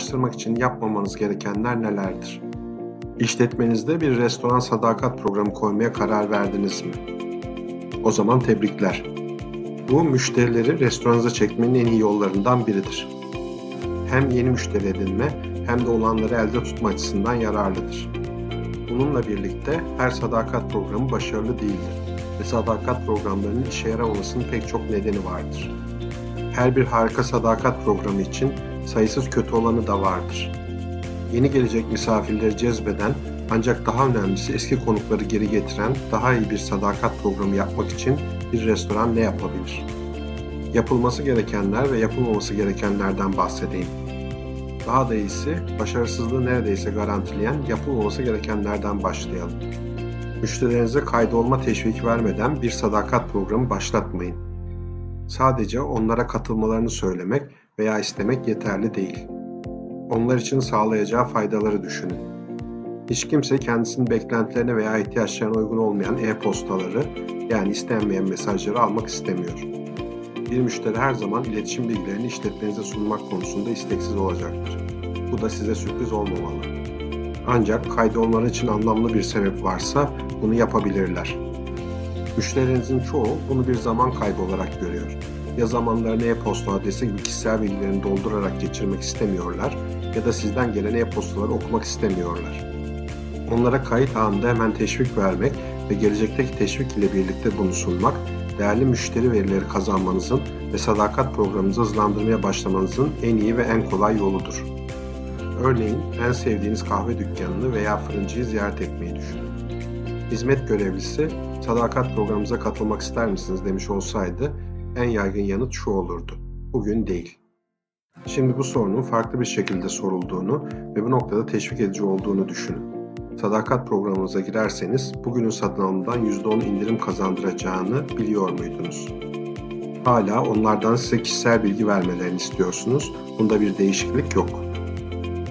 kolaylaştırmak için yapmamanız gerekenler nelerdir? İşletmenizde bir restoran sadakat programı koymaya karar verdiniz mi? O zaman tebrikler. Bu müşterileri restoranınıza çekmenin en iyi yollarından biridir. Hem yeni müşteri edinme hem de olanları elde tutma açısından yararlıdır. Bununla birlikte her sadakat programı başarılı değildir ve sadakat programlarının işe yaramamasının pek çok nedeni vardır. Her bir harika sadakat programı için sayısız kötü olanı da vardır. Yeni gelecek misafirleri cezbeden ancak daha önemlisi eski konukları geri getiren daha iyi bir sadakat programı yapmak için bir restoran ne yapabilir? Yapılması gerekenler ve yapılmaması gerekenlerden bahsedeyim. Daha da iyisi, başarısızlığı neredeyse garantileyen yapılmaması gerekenlerden başlayalım. Müşterilerinize kaydolma teşvik vermeden bir sadakat programı başlatmayın. Sadece onlara katılmalarını söylemek veya istemek yeterli değil. Onlar için sağlayacağı faydaları düşünün. Hiç kimse kendisinin beklentilerine veya ihtiyaçlarına uygun olmayan e-postaları yani istenmeyen mesajları almak istemiyor. Bir müşteri her zaman iletişim bilgilerini işletmenize sunmak konusunda isteksiz olacaktır. Bu da size sürpriz olmamalı. Ancak kaydolmaları için anlamlı bir sebep varsa bunu yapabilirler. Müşterilerinizin çoğu bunu bir zaman kaybı olarak görüyor. Ya zamanlarını e-posta adresi gibi kişisel bilgilerini doldurarak geçirmek istemiyorlar ya da sizden gelen e-postaları okumak istemiyorlar. Onlara kayıt anında hemen teşvik vermek ve gelecekteki teşvik ile birlikte bunu sunmak, değerli müşteri verileri kazanmanızın ve sadakat programınızı hızlandırmaya başlamanızın en iyi ve en kolay yoludur. Örneğin en sevdiğiniz kahve dükkanını veya fırıncıyı ziyaret etmeyi düşünün. Hizmet görevlisi, sadakat programımıza katılmak ister misiniz demiş olsaydı en yaygın yanıt şu olurdu. Bugün değil. Şimdi bu sorunun farklı bir şekilde sorulduğunu ve bu noktada teşvik edici olduğunu düşünün. Sadakat programımıza girerseniz bugünün satın alımından %10 indirim kazandıracağını biliyor muydunuz? Hala onlardan size kişisel bilgi vermelerini istiyorsunuz. Bunda bir değişiklik yok.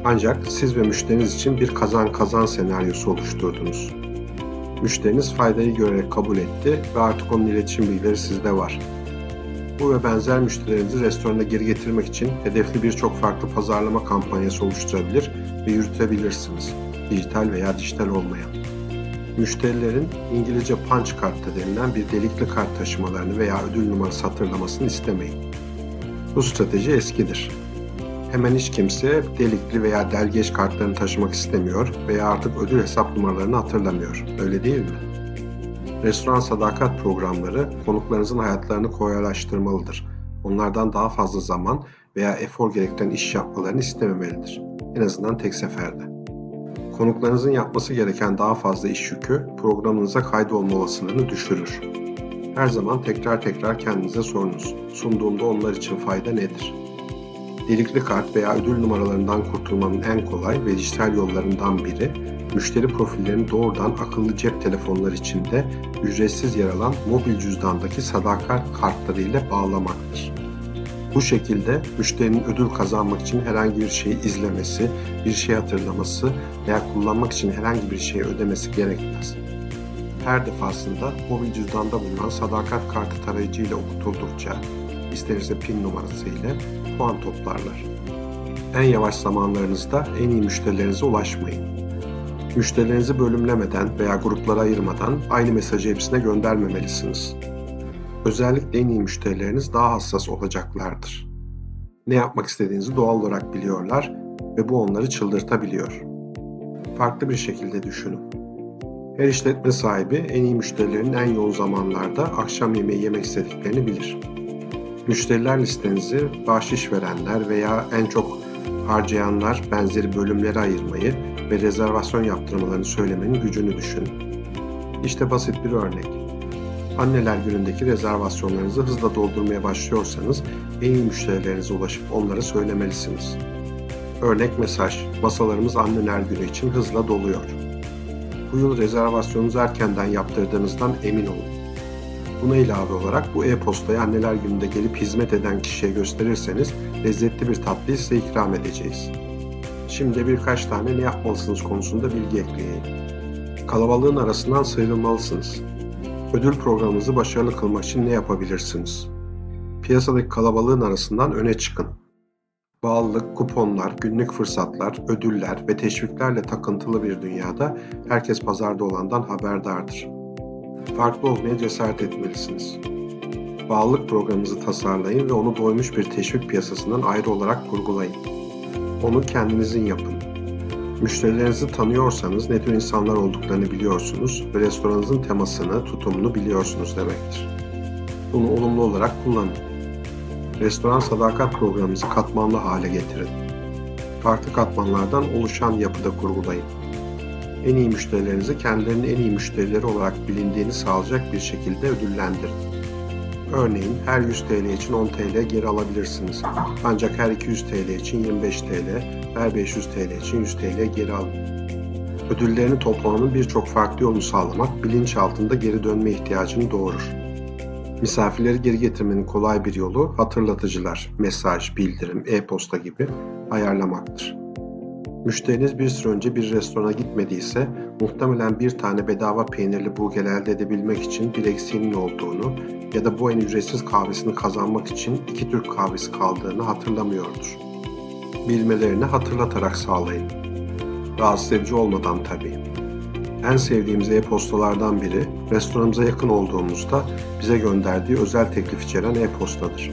Ancak siz ve müşteriniz için bir kazan kazan senaryosu oluşturdunuz. Müşteriniz faydayı görerek kabul etti ve artık onun iletişim bilgileri sizde var. Bu ve benzer müşterilerinizi restorana geri getirmek için hedefli birçok farklı pazarlama kampanyası oluşturabilir ve yürütebilirsiniz. Dijital veya dijital olmayan. Müşterilerin İngilizce punch kartı denilen bir delikli kart taşımalarını veya ödül numarası hatırlamasını istemeyin. Bu strateji eskidir. Hemen hiç kimse delikli veya delgeç kartlarını taşımak istemiyor veya artık ödül hesap numaralarını hatırlamıyor. Öyle değil mi? Restoran sadakat programları konuklarınızın hayatlarını kolaylaştırmalıdır. Onlardan daha fazla zaman veya efor gerektiren iş yapmalarını istememelidir. En azından tek seferde. Konuklarınızın yapması gereken daha fazla iş yükü programınıza kaydolma olasılığını düşürür. Her zaman tekrar tekrar kendinize sorunuz. Sunduğumda onlar için fayda nedir? Delikli kart veya ödül numaralarından kurtulmanın en kolay ve dijital yollarından biri, müşteri profillerini doğrudan akıllı cep telefonları içinde ücretsiz yer alan mobil cüzdandaki sadakat kartları ile bağlamaktır. Bu şekilde müşterinin ödül kazanmak için herhangi bir şeyi izlemesi, bir şey hatırlaması veya kullanmak için herhangi bir şey ödemesi gerekmez. Her defasında mobil cüzdanda bulunan sadakat kartı tarayıcı ile okutuldukça, istenirse pin numarası ile puan toplarlar. En yavaş zamanlarınızda en iyi müşterilerinize ulaşmayın. Müşterilerinizi bölümlemeden veya gruplara ayırmadan aynı mesajı hepsine göndermemelisiniz. Özellikle en iyi müşterileriniz daha hassas olacaklardır. Ne yapmak istediğinizi doğal olarak biliyorlar ve bu onları çıldırtabiliyor. Farklı bir şekilde düşünün. Her işletme sahibi en iyi müşterilerin en yoğun zamanlarda akşam yemeği yemek istediklerini bilir. Müşteriler listenizi bahşiş verenler veya en çok harcayanlar benzeri bölümlere ayırmayı ve rezervasyon yaptırmalarını söylemenin gücünü düşünün. İşte basit bir örnek. Anneler günündeki rezervasyonlarınızı hızla doldurmaya başlıyorsanız en iyi müşterilerinize ulaşıp onlara söylemelisiniz. Örnek mesaj, masalarımız anneler günü için hızla doluyor. Bu yıl rezervasyonunuzu erkenden yaptırdığınızdan emin olun. Buna ilave olarak bu e-postayı anneler gününde gelip hizmet eden kişiye gösterirseniz lezzetli bir tatlıyı size ikram edeceğiz. Şimdi birkaç tane ne yapmalısınız konusunda bilgi ekleyeyim. Kalabalığın arasından sıyrılmalısınız. Ödül programınızı başarılı kılmak için ne yapabilirsiniz? Piyasadaki kalabalığın arasından öne çıkın. Bağlılık, kuponlar, günlük fırsatlar, ödüller ve teşviklerle takıntılı bir dünyada herkes pazarda olandan haberdardır. Farklı olmaya cesaret etmelisiniz. Bağlılık programınızı tasarlayın ve onu doymuş bir teşvik piyasasından ayrı olarak kurgulayın. Onu kendinizin yapın. Müşterilerinizi tanıyorsanız ne tür insanlar olduklarını biliyorsunuz ve restoranınızın temasını, tutumunu biliyorsunuz demektir. Bunu olumlu olarak kullanın. Restoran sadakat programınızı katmanlı hale getirin. Farklı katmanlardan oluşan yapıda kurgulayın. En iyi müşterilerinizi kendilerinin en iyi müşterileri olarak bilindiğini sağlayacak bir şekilde ödüllendirin. Örneğin her 100 TL için 10 TL geri alabilirsiniz. Ancak her 200 TL için 25 TL, her 500 TL için 100 TL geri alın. Ödüllerini toplamanın birçok farklı yolunu sağlamak bilinçaltında geri dönme ihtiyacını doğurur. Misafirleri geri getirmenin kolay bir yolu hatırlatıcılar, mesaj, bildirim, e-posta gibi ayarlamaktır. Müşteriniz bir süre önce bir restorana gitmediyse muhtemelen bir tane bedava peynirli burger elde edebilmek için bir eksiğinin olduğunu ya da bu en ücretsiz kahvesini kazanmak için iki Türk kahvesi kaldığını hatırlamıyordur. Bilmelerini hatırlatarak sağlayın. Rahatsız edici olmadan tabii. En sevdiğimiz e-postalardan biri restoranımıza yakın olduğumuzda bize gönderdiği özel teklif içeren e-postadır.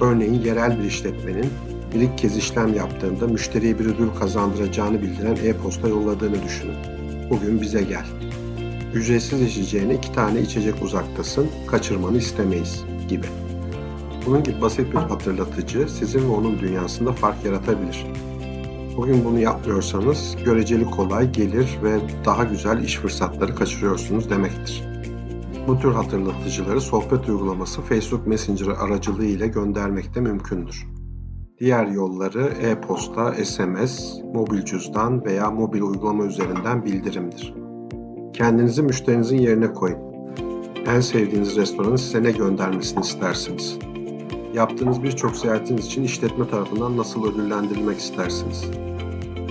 Örneğin yerel bir işletmenin ilk kez işlem yaptığında müşteriye bir ödül kazandıracağını bildiren e-posta yolladığını düşünün. Bugün bize gel. Ücretsiz içeceğine iki tane içecek uzaktasın, kaçırmanı istemeyiz gibi. Bunun gibi basit bir hatırlatıcı sizin ve onun dünyasında fark yaratabilir. Bugün bunu yapmıyorsanız göreceli kolay gelir ve daha güzel iş fırsatları kaçırıyorsunuz demektir. Bu tür hatırlatıcıları sohbet uygulaması Facebook Messenger aracılığı ile göndermek de mümkündür. Diğer yolları e-posta, SMS, mobil cüzdan veya mobil uygulama üzerinden bildirimdir. Kendinizi müşterinizin yerine koyun. En sevdiğiniz restoranın size ne göndermesini istersiniz? Yaptığınız birçok ziyaretiniz için işletme tarafından nasıl ödüllendirilmek istersiniz?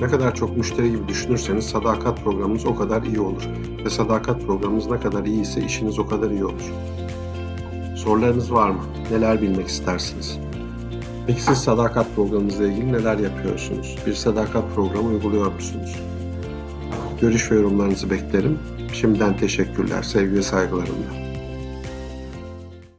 Ne kadar çok müşteri gibi düşünürseniz sadakat programınız o kadar iyi olur ve sadakat programınız ne kadar iyi ise işiniz o kadar iyi olur. Sorularınız var mı? Neler bilmek istersiniz? Peki siz sadakat programınızla ilgili neler yapıyorsunuz? Bir sadakat programı uyguluyor musunuz? Görüş ve yorumlarınızı beklerim. Şimdiden teşekkürler, sevgi ve saygılarımla.